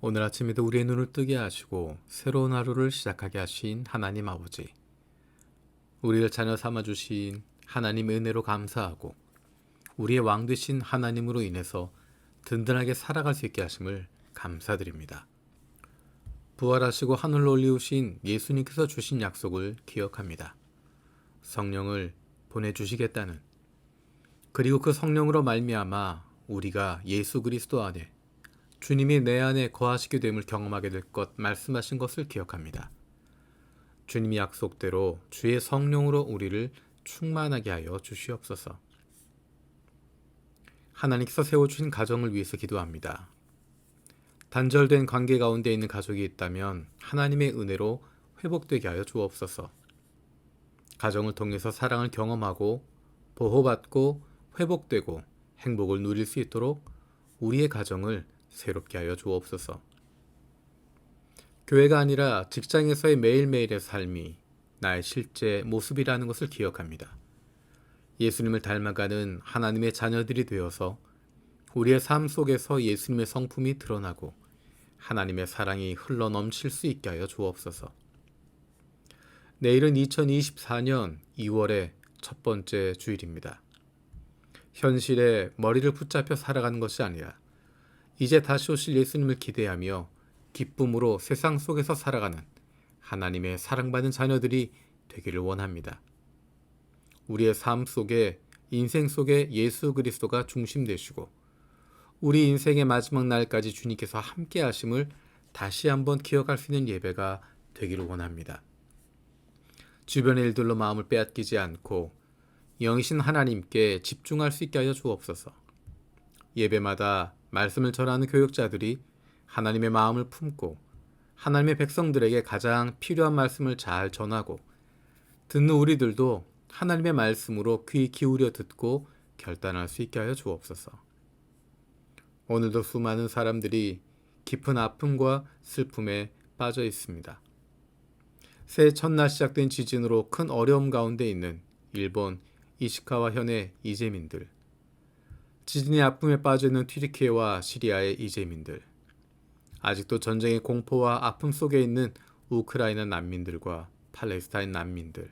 오늘 아침에도 우리의 눈을 뜨게 하시고 새로운 하루를 시작하게 하신 하나님 아버지. 우리를 자녀 삼아 주신 하나님 은혜로 감사하고 우리의 왕 되신 하나님으로 인해서 든든하게 살아갈 수 있게 하심을 감사드립니다. 부활하시고 하늘로 올리우신 예수님께서 주신 약속을 기억합니다. 성령을 보내 주시겠다는 그리고 그 성령으로 말미암아 우리가 예수 그리스도 안에 주님이 내 안에 거하시게 됨을 경험하게 될 것 말씀하신 것을 기억합니다. 주님이 약속대로 주의 성령으로 우리를 충만하게 하여 주시옵소서. 하나님께서 세워주신 가정을 위해서 기도합니다. 단절된 관계 가운데 있는 가족이 있다면 하나님의 은혜로 회복되게 하여 주옵소서. 가정을 통해서 사랑을 경험하고 보호받고 회복되고 행복을 누릴 수 있도록 우리의 가정을 새롭게 하여 주옵소서. 교회가 아니라 직장에서의 매일매일의 삶이 나의 실제 모습이라는 것을 기억합니다. 예수님을 닮아가는 하나님의 자녀들이 되어서 우리의 삶 속에서 예수님의 성품이 드러나고 하나님의 사랑이 흘러 넘칠 수 있게 하여 주옵소서. 내일은 2024년 2월의 첫 번째 주일입니다. 현실에 머리를 붙잡혀 살아가는 것이 아니라 이제 다시 오실 예수님을 기대하며 기쁨으로 세상 속에서 살아가는 하나님의 사랑받는 자녀들이 되기를 원합니다. 우리의 삶 속에 인생 속에 예수 그리스도가 중심 되시고 우리 인생의 마지막 날까지 주님께서 함께 하심을 다시 한번 기억할 수 있는 예배가 되기를 원합니다. 주변의 일들로 마음을 빼앗기지 않고 영이신 하나님께 집중할 수 있게 하여 주옵소서. 예배마다 말씀을 전하는 교육자들이 하나님의 마음을 품고 하나님의 백성들에게 가장 필요한 말씀을 잘 전하고 듣는 우리들도 하나님의 말씀으로 귀 기울여 듣고 결단할 수 있게 하여 주옵소서. 오늘도 수많은 사람들이 깊은 아픔과 슬픔에 빠져 있습니다. 새해 첫날 시작된 지진으로 큰 어려움 가운데 있는 일본 이시카와 현의 이재민들, 지진의 아픔에 빠져 있는 튀르키예와 시리아의 이재민들, 아직도 전쟁의 공포와 아픔 속에 있는 우크라이나 난민들과 팔레스타인 난민들,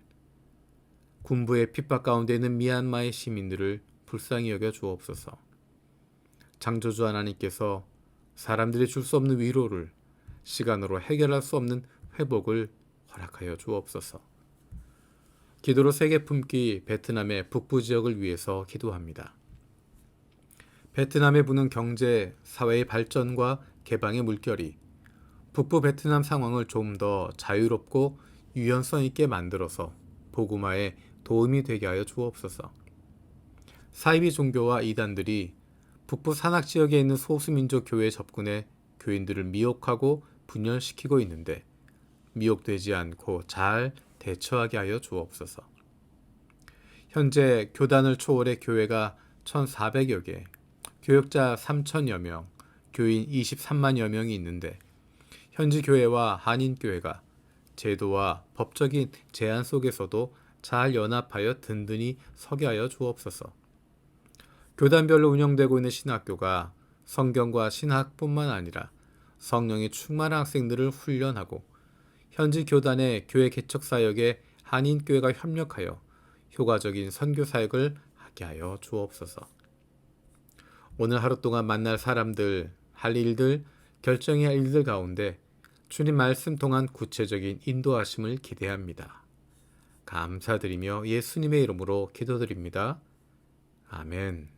군부의 핍박 가운데 있는 미얀마의 시민들을 불쌍히 여겨 주옵소서. 창조주 하나님께서 사람들이 줄 수 없는 위로를 시간으로 해결할 수 없는 회복을 허락하여 주옵소서. 기도로 세계 품기 베트남의 북부 지역을 위해서 기도합니다. 베트남에 부는 경제, 사회의 발전과 개방의 물결이 북부 베트남 상황을 좀 더 자유롭고 유연성 있게 만들어서 복음화에 도움이 되게 하여 주옵소서. 사이비 종교와 이단들이 북부 산악 지역에 있는 소수민족 교회에 접근해 교인들을 미혹하고 분열시키고 있는데 미혹되지 않고 잘 대처하게 하여 주옵소서. 현재 교단을 초월해 교회가 1,400여 개, 교역자 3천여 명, 교인 23만여 명이 있는데 현지 교회와 한인 교회가 제도와 법적인 제한 속에서도 잘 연합하여 든든히 서게 하여 주옵소서. 교단별로 운영되고 있는 신학교가 성경과 신학뿐만 아니라 성령의 충만한 학생들을 훈련하고 현지 교단의 교회 개척 사역에 한인 교회가 협력하여 효과적인 선교 사역을 하게 하여 주옵소서. 오늘 하루 동안 만날 사람들, 할 일들, 결정해야 할 일들 가운데 주님 말씀 통한 구체적인 인도하심을 기대합니다. 감사드리며 예수님의 이름으로 기도드립니다. 아멘.